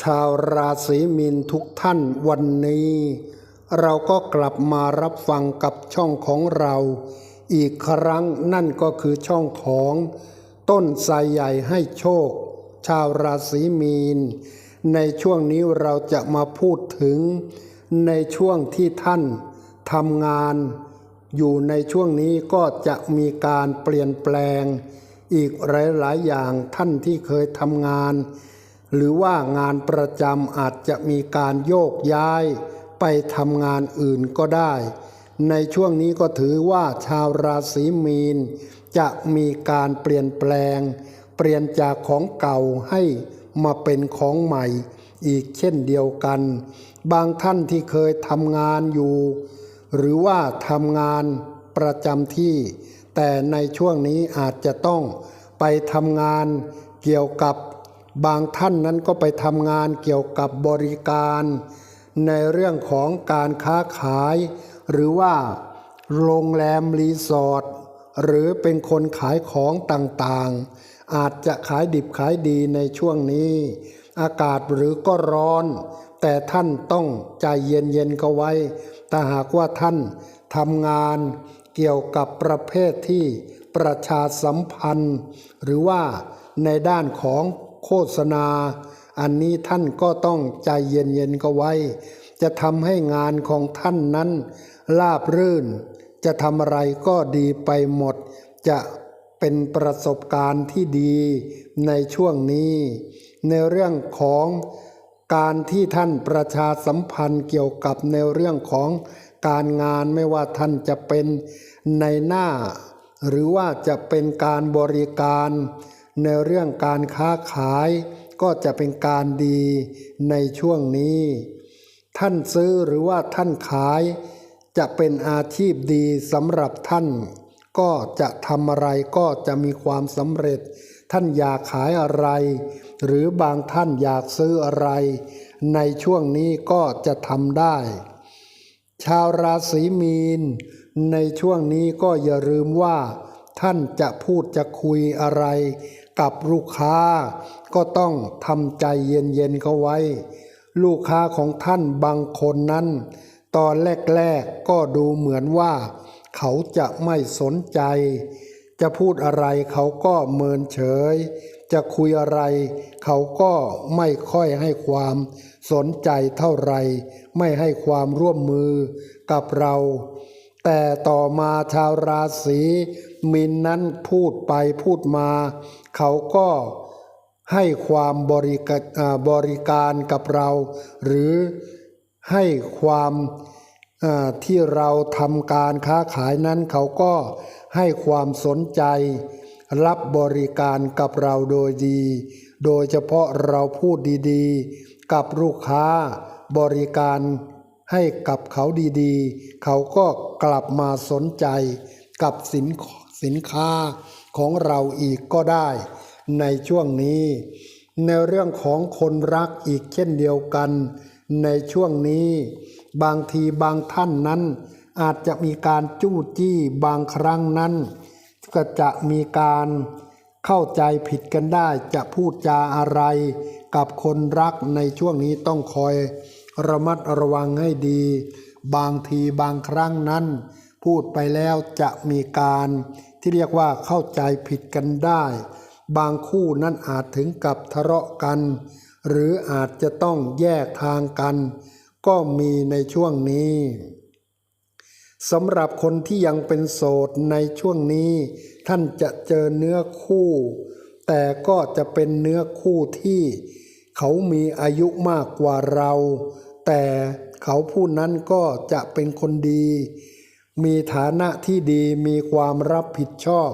ชาวราศีมีนทุกท่านวันนี้ เราก็กลับมารับฟังกับช่องของเรา อีกครั้งนั่นก็คือช่องของ ต้นไทรใหญ่ให้โชค ชาวราศีมีน ในช่วงนี้เราจะมาพูดถึง ในช่วงที่ท่านทำงาน อยู่ในช่วงนี้ก็จะมีการเปลี่ยนแปลง อีกหลาย ๆ อย่างท่านที่เคยทำงาน หรือว่างานประจำอาจจะมีการโยกย้ายไปทำงานอื่นก็ได้ ในช่วงนี้ก็ถือว่าชาวราศีมีน จะมีการเปลี่ยนแปลง เปลี่ยนจากของเก่าให้มาเป็นของใหม่ อีกเช่นเดียวกัน บางท่านที่เคยทำงานอยู่ หรือว่าทำงานประจำที่ แต่ในช่วงนี้อาจจะต้องไปทำงานเกี่ยวกับ บางท่านนั้นก็ไปทำงานเกี่ยวกับบริการ ในเรื่องของการค้าขาย หรือว่าโรงแรมรีสอร์ทหรือเป็นคนขายของต่างๆ อาจจะขายดิบขายดีในช่วงนี้ อากาศหรือก็ร้อน แต่ท่านต้องใจเย็นๆก็ไว้แต่หากว่าท่านทำงานเกี่ยวกับประเภทที่ประชาสัมพันธ์ หรือว่าในด้านของ โฆษณา อันนี้ท่านก็ต้องใจเย็นๆก็ไว้ จะทำให้งานของท่านนั้นลาบรื่น จะทำอะไรก็ดีไปหมด จะเป็นประสบการณ์ที่ดีในช่วงนี้ ในเรื่องของการที่ท่านประชาสัมพันธ์เกี่ยวกับในเรื่องของการงานไม่ว่าท่านจะเป็นในหน้า หรือว่าจะเป็นการบริการ ในเรื่องการค้าขายก็จะเป็นการดีในช่วงนี้ ท่านซื้อหรือว่าท่านขาย จะเป็นอาชีพดีสำหรับท่าน ก็จะทำอะไรก็จะมีความสำเร็จ ท่านอยากขายอะไร หรือบางท่านอยากซื้ออะไร ในช่วงนี้ก็จะทำได้ ชาวราศีมีน ในช่วงนี้ก็อย่าลืมว่า ท่านจะพูดจะคุยอะไร กับลูกค้า ก็ต้องทำใจเย็นๆเขาไว้ ลูกค้าของท่านบางคนนั้น ตอนแรกๆก็ดูเหมือนว่า เขาจะไม่สนใจ จะพูดอะไรเขาก็เมินเฉย จะคุยอะไร เขาก็ไม่ค่อยให้ความสนใจเท่าไร ไม่ให้ความร่วมมือกับเรา แต่ต่อมาชาวราศีมินนั้นพูดไปพูดมา เขาก็ให้ความบริกาบริการกับเรา หรือให้ความที่เราทำการค้าขายนั้นเขาก็ให้ความสนใจ รับบริการกับเราโดยดี โดยเฉพาะเราพูดดีๆ กับลูกค้าบริการ ให้กับเขาดีๆ เขาก็กลับมาสนใจกับสินสินค้าของเราอีกก็ได้ ในช่วงนี้ ในเรื่องของคนรักอีกเช่นเดียวกัน ในช่วงนี้ บางทีบางท่านนั้น อาจจะมีการจู้จี้บางครั้งนั้น ก็จะมีการเข้าใจผิดกันได้จะพูดจาอะไร กับคนรักในช่วงนี้ต้องคอย ระมัดระวังให้ดี บางทีบางครั้งนั้น พูดไปแล้วจะมีการที่เรียกว่าเข้าใจผิดกันได้ บางคู่นั้นอาจถึงกับทะเลาะกัน หรืออาจจะต้องแยกทางกัน ก็มีในช่วงนี้สำหรับคนที่ยังเป็นโสดในช่วงนี้ ท่านจะเจอเนื้อคู่ แต่ก็จะเป็นเนื้อคู่ที่ เขามีอายุมากกว่าเรา แต่เขาผู้นั้นก็จะเป็นคนดี มีฐานะที่ดีมีความรับผิดชอบ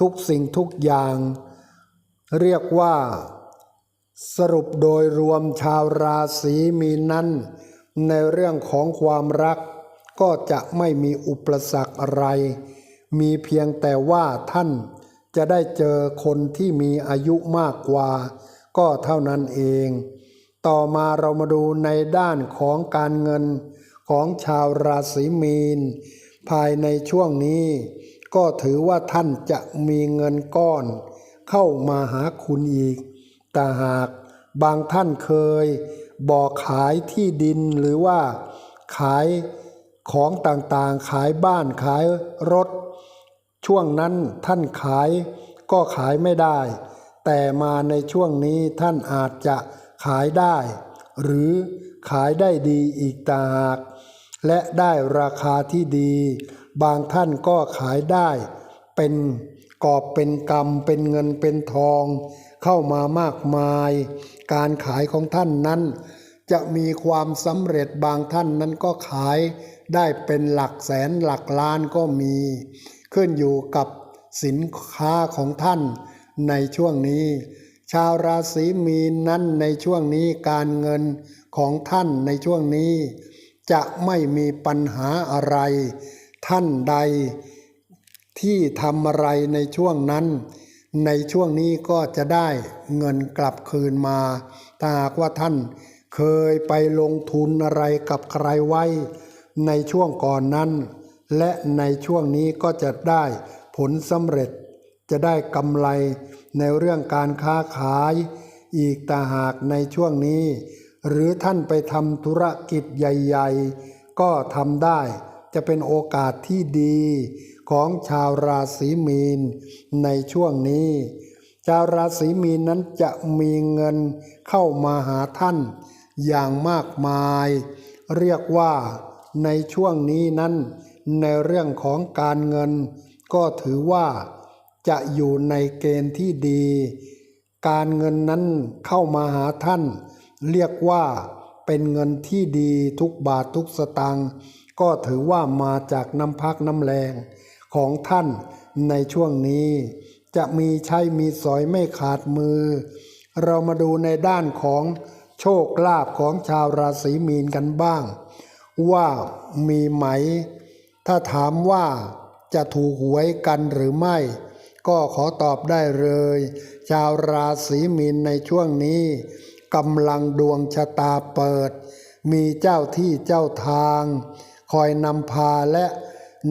ทุกสิ่งทุกอย่าง เรียกว่า สรุปโดยรวมชาวราศีมีนั้น ในเรื่องของความรัก ก็จะไม่มีอุปสรรคอะไร มีเพียงแต่ว่าท่านจะได้เจอคนที่มีอายุมากกว่า ก็เท่านั้นเอง ต่อมาเรามาดูในด้านของการเงินของชาวราศีมีน ภายในช่วงนี้ ก็ถือว่าท่านจะมีเงินก้อน เข้ามาหาคุณอีก แต่หากบางท่านเคย บอกขายที่ดินหรือว่า ขายของต่างๆ ขายบ้านขายรถ ช่วงนั้นท่านขายก็ขายไม่ได้ แต่มาในช่วงนี้ท่านอาจจะ ขายได้ หรือขายได้ดีอีกต่างหาก และได้ราคาที่ดี บางท่านก็ขายได้ เป็นกอบเป็นกำเป็นเงินเป็นทอง เข้ามามากมาย การขายของท่านนั้น จะมีความสำเร็จบางท่านนั้นก็ขายได้เป็นหลักแสนหลักล้านก็มี ขึ้นอยู่กับสินค้าของท่านในช่วงนี้ ชาวราศีมีนนั้นในช่วงนี้การเงินของท่านในช่วงนี้ จะไม่มีปัญหาอะไร ท่านใดที่ทำอะไรในช่วงนั้น ในช่วงนี้ก็จะได้เงินกลับคืนมาถ้าหากว่าท่านเคยไปลงทุนอะไรกับใครไว้ ในช่วงก่อนนั้น และในช่วงนี้ก็จะได้ผลสำเร็จจะได้กำไร ในเรื่องการค้าขาย อีกต่าหากในช่วงนี้ หรือท่านไปทำธุรกิจใหญ่ ๆ ก็ทำได้จะเป็นโอกาสที่ดีของชาวราศีมีนในช่วงนี้ ชาวราศีมีนนั้นจะมีเงินเข้ามาหาท่านอย่างมากมาย เรียกว่าในช่วงนี้นั้น ในเรื่องของการเงิน ก็ถือว่า จะอยู่ในเกณฑ์ที่ดี การเงินนั้นเข้ามาหาท่าน เรียกว่าเป็นเงินที่ดีทุกบาททุกสตางค์ก็ถือว่ามาจากน้ำพักน้ำแรงของท่านในช่วงนี้ จะมีใช้มีสอยไม่ขาดมือ เรามาดูในด้านของโชคลาภของชาวราศีมีนกันบ้าง ว่ามีไหม ถ้าถามว่าจะถูกหวยกันหรือไม่ ก็ขอตอบได้เลย ชาวราศีมีนในช่วงนี้กำลังดวงชะตาเปิด มีเจ้าที่เจ้าทาง คอยนำพาและ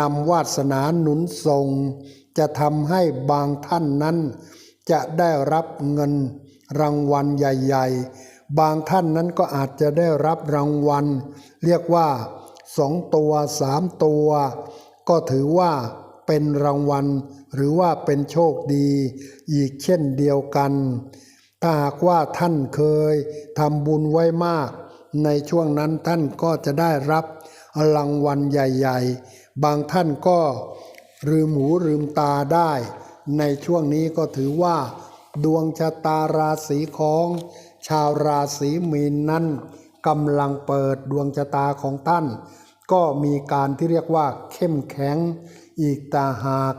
นำวาสนาหนุนส่ง จะทำให้บางท่านนั้น จะได้รับเงินรางวัลใหญ่ ๆ บางท่านนั้นก็อาจจะได้รับรางวัล เรียกว่าสองตัวสามตัว ก็ถือว่า เป็นรางวัล หรือว่าเป็นโชคดี อีกเช่นเดียวกัน ถ้าหากว่าท่านเคยทำบุญไว้มาก ในช่วงนั้นท่านก็จะได้รับรางวัลใหญ่ ๆ บางท่านก็ลืมหูลืมตาได้ ในช่วงนี้ก็ถือว่า ดวงชะตาราศีของ ชาวราศีมีนนั้นกำลังเปิดดวงชะตาของท่าน ก็มีการที่เรียกว่าเข้มแข็ง อีกตาหาก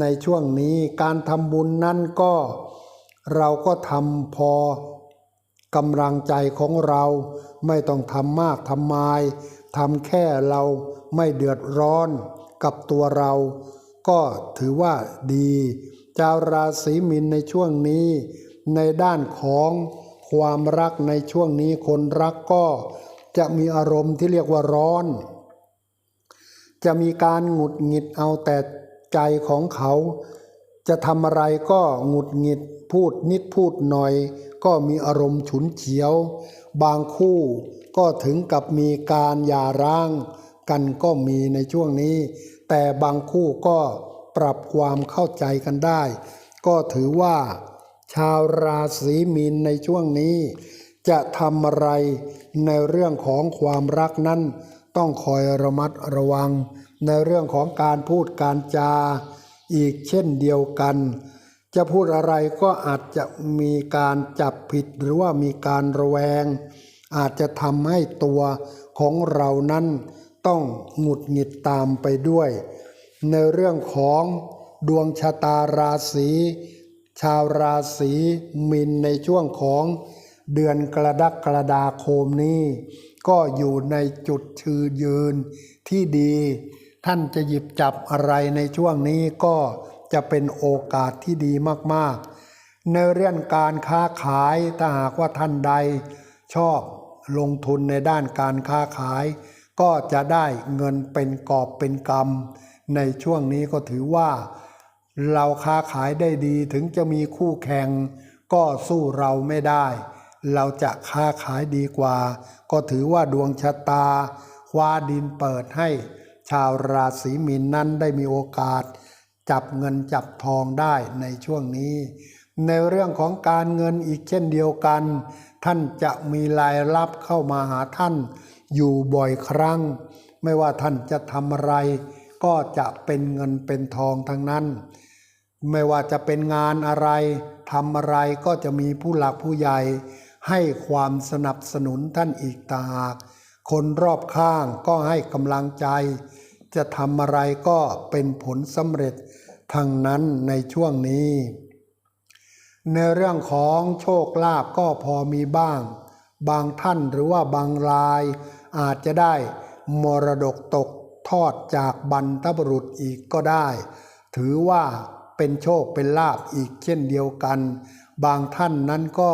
ในช่วงนี้การทำบุญนั้นก็ เราก็ทำพอกำลังใจของเราไม่ต้องทำมากทำไมทำแค่เราไม่เดือดร้อนกับตัวเรา ก็ถือว่าดีชาวราศีมินในช่วงนี้ ในด้านของความรักในช่วงนี้คนรักก็จะมีอารมณ์ที่เรียกว่าร้อน จะมีการหงุดหงิดเอาแต่ใจของเขา จะทำอะไรก็หงุดหงิดพูดนิดพูดหน่อย ก็มีอารมณ์ฉุนเฉียว บางคู่ก็ถึงกับมีการหย่าร้าง กันก็มีในช่วงนี้ แต่บางคู่ก็ปรับความเข้าใจกันได้ ก็ถือว่า ชาวราศีมีนในช่วงนี้ จะทำอะไรในเรื่องของความรักนั้น ต้องคอยระมัดระวัง ในเรื่องของการพูดการจา อีกเช่นเดียวกัน จะพูดอะไรก็อาจจะมีการจับผิดหรือว่ามีการระแวง อาจจะทำให้ตัวของเรานั้นต้องหงุดหงิดตามไปด้วย ในเรื่องของดวงชะตาราศีชาวราศีมินในช่วงของเดือนกระดักกระดาคมนี้ ก็อยู่ในจุดชื่อยืนที่ดี ท่านจะหยิบจับอะไรในช่วงนี้ก็จะเป็นโอกาสที่ดีมากๆ ในเรื่องการค้าขายถ้าหากว่าท่านใด ชอบลงทุนในด้านการค้าขาย ก็จะได้เงินเป็นกอบเป็นกำในช่วงนี้ก็ถือว่า เราค้าขายได้ดีถึงจะมีคู่แข่ง ก็สู้เราไม่ได้ เราจะค้าขายดีกว่า ก็ถือว่าดวงชะตาคว้าดินเปิดให้ชาวราศีมีนนั้นได้มีโอกาส จับเงินจับทองได้ในช่วงนี้ ในเรื่องของการเงินอีกเช่นเดียวกัน ท่านจะมีรายรับเข้ามาหาท่าน อยู่บ่อยครั้ง ไม่ว่าท่านจะทำอะไร ก็จะเป็นเงินเป็นทองทั้งนั้น ไม่ว่าจะเป็นงานอะไรทำอะไรก็จะมีผู้หลักผู้ใหญ่ ให้ความสนับสนุนท่านอีกตาหาก คนรอบข้างก็ให้กำลังใจ จะทำอะไรก็เป็นผลสำเร็จทั้งนั้นในช่วงนี้ ในเรื่องของโชคลาภก็พอมีบ้าง บางท่านหรือว่าบางราย อาจจะได้มรดกตกทอดจากบรรพบุรุษอีกก็ได้ ถือว่าเป็นโชคเป็นลาบอีกเช่นเดียวกัน บางท่านนั้นก็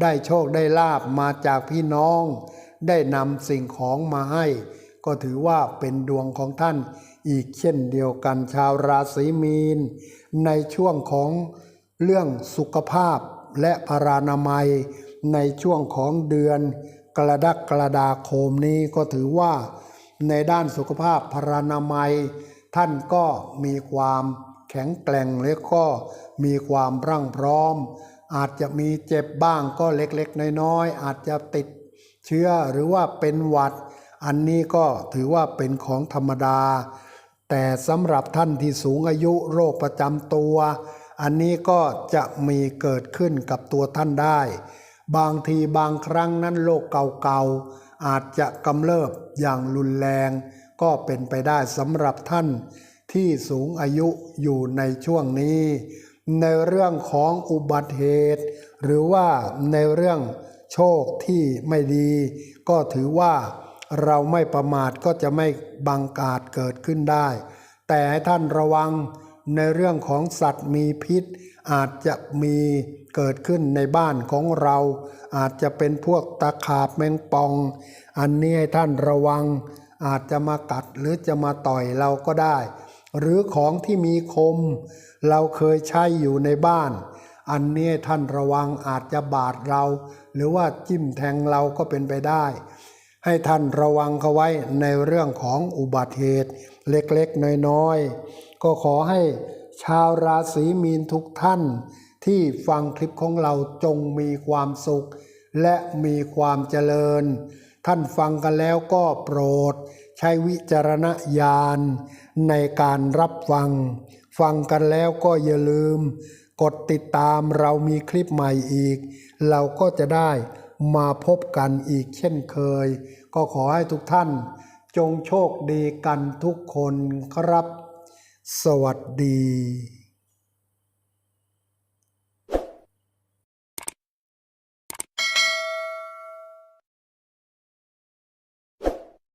ได้โชคได้ลาบมาจากพี่น้อง ได้นำสิ่งของมาให้ ก็ถือว่าเป็นดวงของท่านอีกเช่นเดียวกันชาวราศีมีน ในช่วงของเรื่องสุขภาพและพารานามัย ในช่วงของเดือนกรดกกระดาคมนี้ก็ถือว่า ในด้านสุขภาพพารานามัย ท่านก็มีความแข็งแกร่งและก็มีความร่างพร้อม อาจจะมีเจ็บบ้างก็เล็กๆ น้อยๆ อาจจะติดเชื้อหรือว่าเป็นหวัด อันนี้ก็ถือว่าเป็นของธรรมดา แต่สำหรับท่านที่สูงอายุโรคประจำตัว อันนี้ก็จะมีเกิดขึ้นกับตัวท่านได้ บางทีบางครั้งนั้นโรคเก่าๆ อาจจะกำเริบอย่างรุนแรง ก็เป็นไปได้สำหรับท่านที่สูงอายุอยู่ในช่วงนี้ ในเรื่องของอุบัติเหตุ หรือว่าในเรื่องโชคที่ไม่ดี ก็ถือว่าเราไม่ประมาทก็จะไม่บังอาจเกิดขึ้นได้ แต่ให้ท่านระวังในเรื่องของสัตว์มีพิษ อาจจะมีเกิดขึ้นในบ้านของเรา อาจจะเป็นพวกตะขาบแมงปอง อันนี้ให้ท่านระวัง อาจจะมากัดหรือจะมาต่อยเราก็ได้ หรือของที่มีคม เราเคยใช้อยู่ในบ้าน อันนี้ท่านระวังอาจจะบาดเรา หรือว่าจิ้มแทงเราก็เป็นไปได้ ให้ท่านระวังเขาไว้ในเรื่องของอุบัติเหตุ เล็กๆ น้อยๆ ก็ขอให้ชาวราศีมีนทุกท่าน ที่ฟังคลิปของเราจงมีความสุข และมีความเจริญ ท่านฟังกันแล้วก็โปรด ใช้วิจารณญาณในการรับฟัง ฟังกันแล้วก็อย่าลืม กดติดตามเรามีคลิปใหม่อีก เราก็จะได้มาพบกันอีกเช่นเคย ก็ขอให้ทุกท่านจงโชคดีกันทุกคนครับ สวัสดี